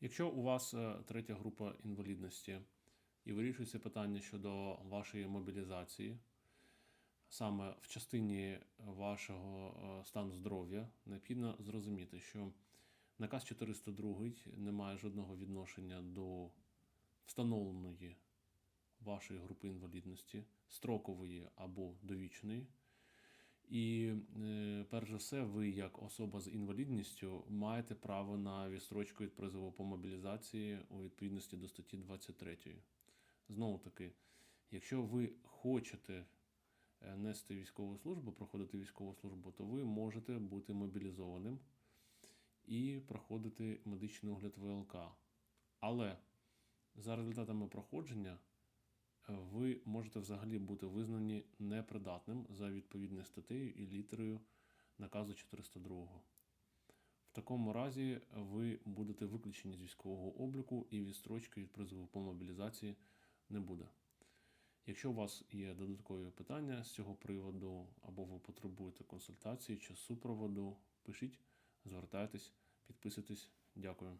Якщо у вас е, третя група інвалідності і вирішується питання щодо вашої мобілізації, саме в частині вашого е, стану здоров'я, необхідно зрозуміти, що наказ 402 не має жодного відношення до встановленої вашої групи інвалідності, строкової або довічної. І е, перш за все, ви, як особа з інвалідністю, маєте право на відстрочку від призову по мобілізації у відповідності до статті 23. Знову таки, якщо ви хочете е, нести військову службу, проходити військову службу, то ви можете бути мобілізованим і проходити медичний огляд ВЛК. Але за результатами проходження ви можете взагалі бути визнані непридатним за відповідною статтею і літерою наказу 402. В такому разі ви будете виключені з військового обліку і відстрочки від призову по мобілізації не буде. Якщо у вас є додаткові питання з цього приводу, або ви потребуєте консультації чи супроводу, пишіть, звертайтесь, підписуйтесь. Дякую.